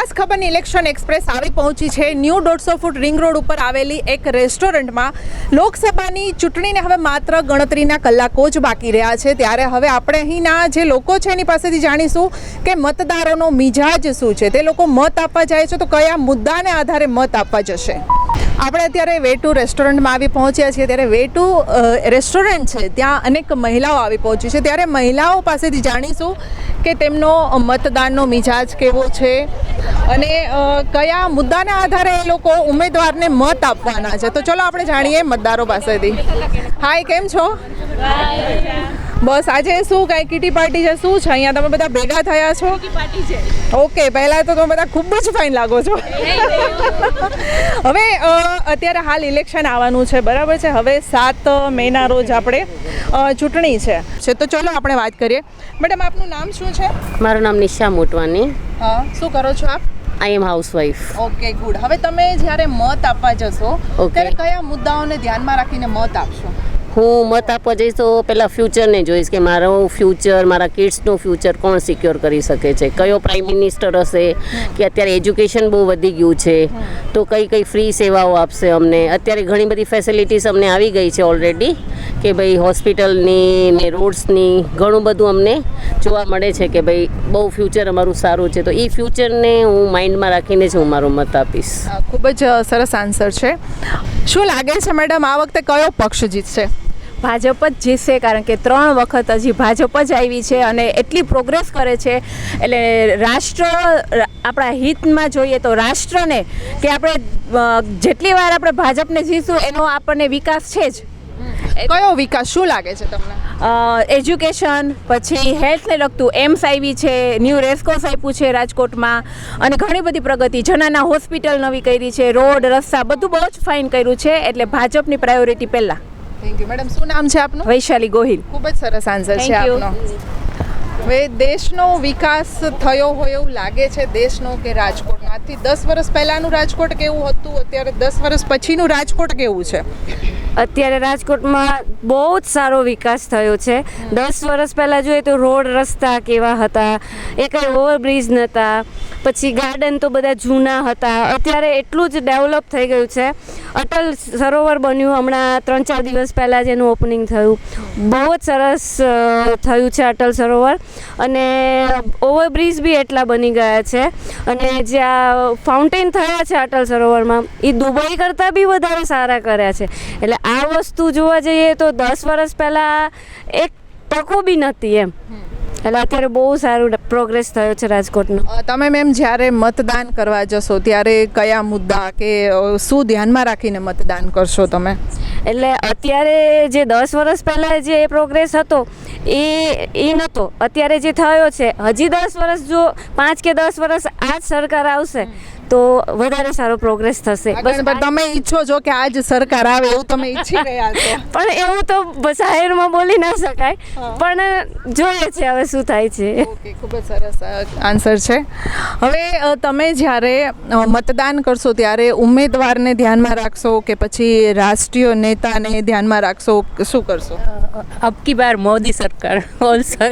ખાસ ખબરની election express આવી પહોંચી છે. ન્યૂ દોઢસો ફૂટ રિંગ રોડ ઉપર આવેલી એક રેસ્ટોરન્ટમાં લોકસભાની ચૂંટણીને હવે માત્ર ગણતરીના કલાકો જ બાકી રહ્યા છે. ત્યારે હવે આપણે અહીંના જે લોકો છે એની પાસેથી જાણીશું કે મતદારોનો મિજાજ શું છે. તે લોકો મત આપવા જાય છે તો કયા મુદ્દાને આધારે મત આપવા જશે? આપણે અત્યારે વેટુ રેસ્ટોરન્ટમાં આવી પહોંચ્યા છીએ. ત્યારે વેટુ ટુ રેસ્ટોરન્ટ છે. ત્યાં અનેક મહિલાઓ આવી પહોંચી છે. ત્યારે મહિલાઓ પાસેથી જાણીશું કે તેમનો મતદાનનો મિજાજ કેવો છે અને કયા મુદ્દાના આધારે એ લોકો ઉમેદવારને મત આપવાના છે. તો ચલો આપણે જાણીએ મતદારો પાસેથી. હાય કેમ છો? બસ આજે શું કાંઈ કીટી પાર્ટી છે શું છે? અહીંયા તમે બધા ભેગા થયા છો? ઓકે પહેલાં તો તમે બધા ખૂબ જ ફાઇન લાગો છો. હવે અત્યારે હાલ ઇલેક્શન આવવાનું છે બરાબર છે? હવે સાત મેના રોજ આપણે ચૂંટણી છે. છે તો ચલો આપણે વાત કરીએ. મેડમ આપનું નામ શું છે? મારું નામ નિશા મોટવાની હા શું કરો છો આપ? I am housewife okay good. હવે તમે જ્યારે મત આપવા જશો ત્યારે કયા મુદ્દાઓને ધ્યાનમાં રાખીને મત આપશો? હું મત આપવા જઈશ તો પહેલાં ફ્યુચરને જોઈશ કે મારું ફ્યુચર મારા કિડ્સનું ફ્યુચર કોણ સિક્યોર કરી શકે છે? કયો પ્રાઇમ મિનિસ્ટર હશે? કે અત્યારે એજ્યુકેશન બહુ વધી ગયું છે. તો કઈ કઈ ફ્રી સેવાઓ આપશે અમને? અત્યારે ઘણી બધી ફેસિલિટીઝ અમને આવી ગઈ છે ઓલરેડી કે ભાઈ હોસ્પિટલની ને રોડ્સની ઘણું બધું અમને જોવા મળે છે કે ભાઈ બહુ ફ્યુચર અમારું સારું છે. તો એ ફ્યુચરને હું માઇન્ડમાં રાખીને જ હું મારો મત આપીશ. ખૂબ જ સરસ આન્સર છે. શું લાગે છે મેડમ, આ વખતે કયો પક્ષ જીતશે? ભાજપ જ જીતશે, કારણ કે ત્રણ વખત હજી ભાજપ જ આવી છે અને એટલી પ્રોગ્રેસ કરે છે. એટલે રાષ્ટ્ર, આપણા હિતમાં જોઈએ તો રાષ્ટ્રને કે આપણે જેટલી વાર આપણે ભાજપને જીતશું, એનો આપણને વિકાસ છે જ. કયો વિકાસ શું લાગે છે તમને? એજ્યુકેશન પછી હેલ્થને લગતું એમ્સ આવી છે ન્યૂ રેસ્કોસ આપ્યું છે રાજકોટમાં અને ઘણી બધી પ્રગતિ. જનાના હોસ્પિટલ નવી કરી છે રોડ રસ્તા બધું બહુ જ ફાઇન કર્યું છે એટલે ભાજપની પ્રાયોરિટી પહેલાં. થેન્ક યુ મેડમ શું નામ છે આપનું? વૈશાલી ગોહિલ. ખૂબ જ સરસ આન્સર છે આપનો. હવે દેશનો વિકાસ થયો હોય એવું લાગે છે દેશનો કે રાજકોટનો? આજથી દસ વર્ષ પહેલાંનું રાજકોટ કેવું હતું? અત્યારે દસ વર્ષ પછીનું રાજકોટ કેવું છે? અત્યારે રાજકોટમાં બહુ જ સારો વિકાસ થયો છે. દસ વર્ષ પહેલાં જોઈએ તો રોડ રસ્તા કેવા હતા એ કંઈ ઓવરબ્રિજ નહોતા પછી ગાર્ડન તો બધા જૂના હતા. અત્યારે એટલું જ ડેવલપ થઈ ગયું છે. અટલ સરોવર બન્યું હમણાં ત્રણ ચાર દિવસ પહેલાં જ એનું ઓપનિંગ થયું. બહુ જ સરસ થયું છે અટલ સરોવર. અને ઓવરબ્રિજ બી એટલા બની ગયા છે. અને જ્યાં ફાઉન્ટેન થયા છે અટલ સરોવરમાં એ દુબઈ કરતાં બી વધારે સારા કર્યા છે. એટલે આ વસ્તુ જોવા જઈએ તો દસ વર્ષ પહેલાં એક તકો બી નહોતી એમ. એટલે અત્યારે બહુ સારું પ્રોગ્રેસ થયો છે રાજકોટનો. તમે મેમ જ્યારે મતદાન કરવા જશો ત્યારે કયા મુદ્દા કે શું ધ્યાનમાં રાખીને મતદાન કરશો તમે? એટલે અત્યારે જે દસ વર્ષ પહેલાં જે પ્રોગ્રેસ હતો એ એ નહોતો. અત્યારે જે થયો છે હજી દસ વર્ષ જો પાંચ કે દસ વર્ષ આ જ સરકાર આવશે તો વધારે સારો પ્રોગ્રેસ થશે. બસ તમે ઈચ્છો છો કે આજ સરકાર આવે એવું તમે ઈચ્છી રહ્યા છો. પણ એવું તો જાહેરમાં બોલી ના શકાય. પણ જોઈએ છે હવે શું થાય છે. ખૂબ જ સરસ આન્સર છે. હવે તમે જ્યારે મતદાન કરશો ત્યારે ઉમેદવારને ધ્યાનમાં રાખશો કે પછી રાષ્ટ્રીય નેતાને ધ્યાનમાં રાખશો? શું કરશો? અબકી બાર મોદી સરકાર. ઓલસો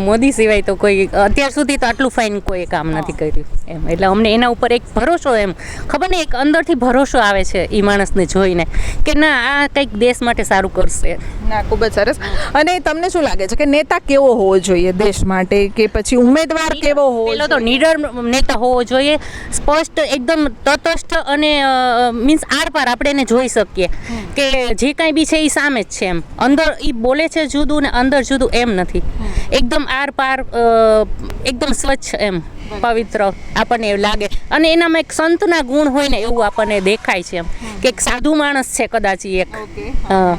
મોદી સિવાય તો કોઈ અત્યાર સુધી તો આટલું ફાઇન કોઈ કામ નથી કર્યું એમ. એટલે અમને એના ઉપર એક ભરોસો એમ. ખબર નહીં, એક અંદરથી ભરોસો આવે છે એ માણસને જોઈને કે ના, આ કંઈક દેશ માટે સારું કરશે. ના ખૂબ જ સરસ. અને તમને શું લાગે છે કે નેતા કેવો હોવો જોઈએ દેશ માટે કે પછી ઉમેદવાર કેવો હોવો પેલો તો નીડર નેતા હોવો જોઈએ. સ્પષ્ટ એકદમ તટસ્થ અને મીન્સ આરપાર આપણે એને જોઈ શકીએ. કે જે કાંઈ બી છે એ સામે જ છે એમ. અંદર એ બોલે છે જુદું ને અંદર જુદું એમ નથી. એકદમ આરપાર એકદમ સ્વચ્છ એમ પવિત્ર આપણને એવું લાગે. અને એનામાં એક સંતના ગુણ હોય ને એવું આપણને દેખાય છે એમ. કે એક સાધુ માણસ છે કદાચ એક. હા.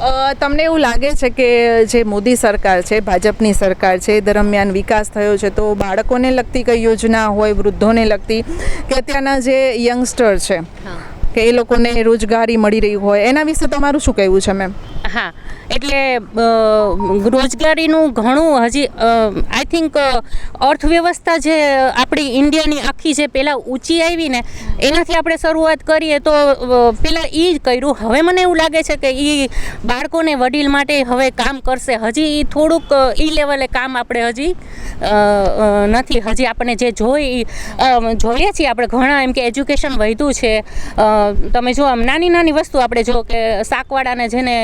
તમને એવું લાગે છે કે જે મોદી સરકાર છે ભાજપની સરકાર છે એ દરમિયાન વિકાસ થયો છે તો બાળકોને લગતી કઈ યોજના હોય વૃદ્ધોને લગતી કે અત્યારના જે યંગસ્ટર છે કે એ લોકોને રોજગારી મળી રહી હોય એના વિશે તમારું શું કહેવું છે મેમ? હા, એટલે રોજગારીનું ઘણું હજી આઈ થિંક અર્થવ્યવસ્થા જે આપણી ઇન્ડિયાની આખી જે પહેલાં ઊંચી આવી ને, એનાથી આપણે શરૂઆત કરીએ તો પહેલાં એ જ કર્યું. હવે મને એવું લાગે છે કે એ બાળકોને વડીલ માટે હવે કામ કરશે. હજી એ થોડુંક એ લેવલે કામ આપણે હજી નથી. હજી આપણને જે જોઈ જોઈએ છીએ આપણે ઘણા, એમ કે એજ્યુકેશન વધ્યું છે. તમે જો આમ નાની નાની વસ્તુ આપણે જો કે શાકવાળાને જેને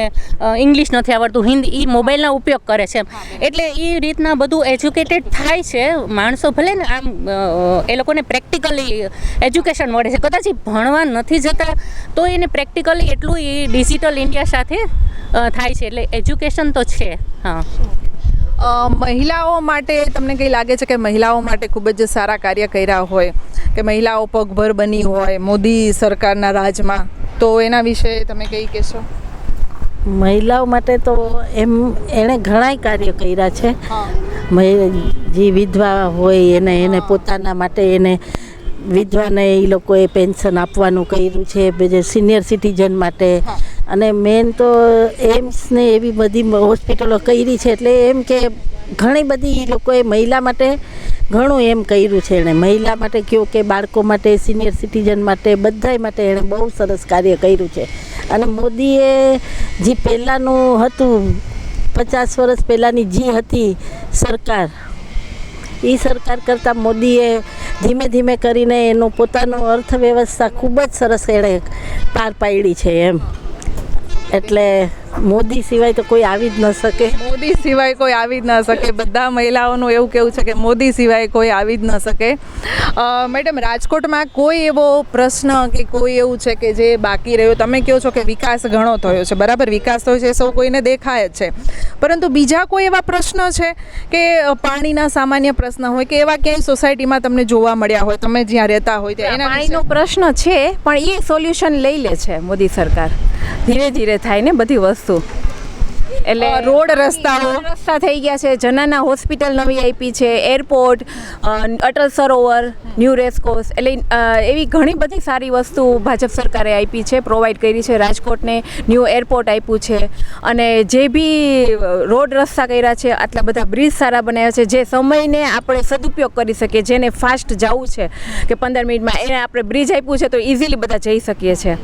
ઇંગ્લિશ નથી આવડતું હિન્દી એ મોબાઈલનો ઉપયોગ કરે છે એટલે એ રીતના બધું એજ્યુકેટેડ થાય છે માણસો ભલે ને આમ એ લોકોને પ્રેક્ટિકલી એજ્યુકેશન મળે છે કદાચ એ ભણવા નથી જતા તો એને પ્રેક્ટિકલી એટલું એ ડિજિટલ ઇન્ડિયા સાથે થાય છે એટલે એજ્યુકેશન તો છે હા. મહિલાઓ માટે તમને કંઈ લાગે છે કે મહિલાઓ માટે ખૂબ જ સારા કાર્ય કર્યા હોય કે મહિલાઓ પગભર બની હોય મોદી સરકારના રાજમાં તો એના વિશે તમે કંઈ કહેશો? મહિલાઓ માટે તો એમ એણે ઘણાય કાર્ય કર્યા છે. જે વિધવા હોય એને એને પોતાના માટે એને વિધવાને એ લોકોએ પેન્શન આપવાનું કર્યું છે જે સિનિયર સિટીઝન માટે. અને મેન તો એમ્સને એવી બધી હોસ્પિટલો કરી છે એટલે એમ કે ઘણી બધી એ લોકોએ મહિલા માટે ઘણું એમ કર્યું છે એણે. મહિલા માટે કયો કે બાળકો માટે સિનિયર સિટીઝન માટે બધાય માટે એણે બહુ સરસ કાર્ય કર્યું છે. અને મોદીએ જે પહેલાંનું હતું, પચાસ વર્ષ પહેલાંની જે હતી સરકાર, એ સરકાર કરતાં મોદીએ ધીમે ધીમે કરીને એનો પોતાનો અર્થવ્યવસ્થા ખૂબ જ સરસ એણે પાર પાડી છે એમ. એટલે મોદી સિવાય તો કોઈ આવી જ ન શકે. મોદી સિવાય કોઈ આવી જ ન શકે. બધા મહિલાઓનું એવું કેવું છે કે મોદી સિવાય કોઈ આવી જ ન શકે. મેડમ રાજકોટમાં કોઈ એવો પ્રશ્ન કે કોઈ એવું છે કે જે બાકી રહ્યો? તમે કહો છો કે વિકાસ ઘણો થયો છે. બરાબર વિકાસ થયો છે સૌ કોઈને દેખાય જ છે. પરંતુ બીજા કોઈ એવા પ્રશ્ન છે કે પાણીના સામાન્ય પ્રશ્ન હોય કે એવા ક્યાંય સોસાયટીમાં તમને જોવા મળ્યા હોય? તમે જ્યાં રહેતા હોય ત્યાં એના પાણીનો પ્રશ્ન છે પણ એ સોલ્યુશન લઈ લે છે મોદી સરકાર. ધીરે ધીરે થાય ને બધી વસ્તુ એટલે રોડ રસ્તાઓ. રસ્તા થઈ ગયા છે જનાના હોસ્પિટલ નવી આપી છે airport Atal Sarovar new racecourse. એટલે એવી ઘણી બધી સારી વસ્તુ ભાજપ સરકારે આપી છે પ્રોવાઈડ કરી છે રાજકોટને ન્યૂ એરપોર્ટ આપ્યું છે. અને જે બી રોડ રસ્તા કર્યા છે આટલા બધા બ્રિજ સારા બનાવ્યા છે જે સમયને આપણે સદુપયોગ કરી શકીએ જેને ફાસ્ટ જવું છે કે પંદર મિનિટમાં એને આપણે બ્રિજ આપ્યું છે તો ઇઝીલી બધા જઈ શકીએ છીએ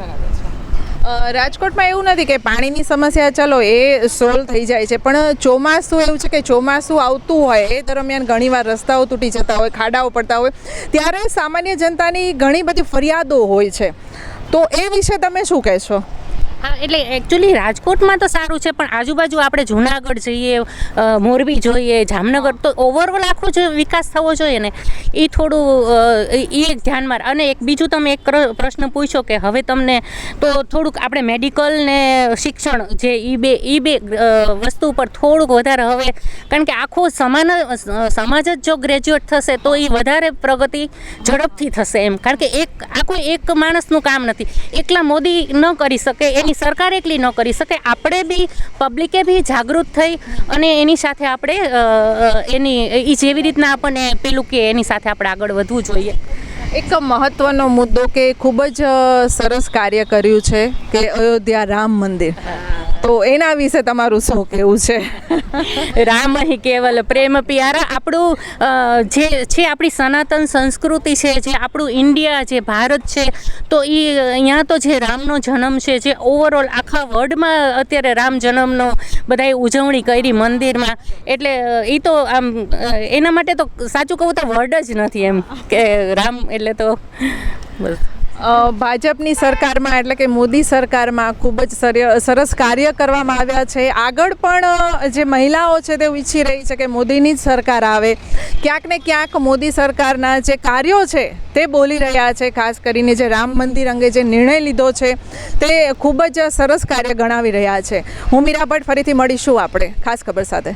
રાજકોટમાં એવું નથી કે પાણીની સમસ્યા, ચલો, એ સોલ્વ થઈ જાય છે. પણ ચોમાસું એવું છે કે ચોમાસું આવતું હોય, એ દરમિયાન ઘણીવાર રસ્તાઓ તૂટી જતા હોય, ખાડાઓ પડતા હોય. ત્યારે સામાન્ય જનતાની ઘણી બધી ફરિયાદો હોય છે. તો એ વિશે તમે શું કહેશો? હા, એટલે એકચ્યુઅલી રાજકોટમાં તો સારું છે, પણ આજુબાજુ આપણે જુનાગઢ જઈએ મોરબી જોઈએ, જામનગર તો ઓવરઓલ આખો જે વિકાસ થવો જોઈએ ને. એ થોડું એ એક ધ્યાનમાં અને એક બીજું તમે એક પ્રશ્ન પૂછો કે હવે તમને તો થોડુંક આપણે મેડિકલ ને શિક્ષણ જે એ બે એ બે વસ્તુ ઉપર થોડુંક વધારે હવે, કારણ કે આખો સમાન, સમાજ જ જો ગ્રેજ્યુએટ થશે તો એ વધારે પ્રગતિ ઝડપથી થશે એમ. કારણ કે એક આ કોઈ એક માણસનું કામ નથી. એકલા મોદી ન કરી શકે એની સરકાર એકલી ન કરી શકે. આપણે બી પબ્લિકે બી જાગૃત થઈ અને એની સાથે આપણે એની, એ જેવી રીતના આપણને પેલું કે એની સાથે આપણે આગળ વધવું જોઈએ. એક મહત્વનો મુદ્દો કે ખૂબ જ સરસ કાર્ય કર્યું છે કે અયોધ્યા રામ મંદિર. તો એના વિશે તમારું શું કહેવું છે? રામ હિ કેવલ પ્રેમ પ્યારા. આપણું જે છે આપણી સનાતન સંસ્કૃતિ છે, જે આપણું ઇન્ડિયા, જે ભારત છે, તો એ અહીંયા તો જે રામનો જન્મ છે, જે ઓવરઓલ આખા વર્લ્ડમાં અત્યારે રામ જન્મનો બધાએ ઉજવણી કરી મંદિરમાં. એટલે એ તો આમ એના માટે તો સાચું કહું તો વર્ડ જ નથી એમ કે રામ એટલે તો બસ. ભાજપની સરકારમાં એટલે કે મોદી સરકારમાં ખૂબ જ સરસ કાર્ય કરવામાં આવ્યા છે. આગળ પણ જે મહિલાઓ છે તે ઈચ્છી રહી છે કે મોદીની જ સરકાર આવે. ક્યાંક ને ક્યાંક મોદી સરકારના જે કાર્યો છે તે બોલી રહ્યા છે, ખાસ કરીને જે રામ મંદિર અંગે જે નિર્ણય લીધો છે તે ખૂબ જ સરસ કાર્ય ગણાવી રહ્યા છે. હું મીરા ભટ્ટ, ફરીથી મળીશું આપણે, ખાસ ખબર સાથે.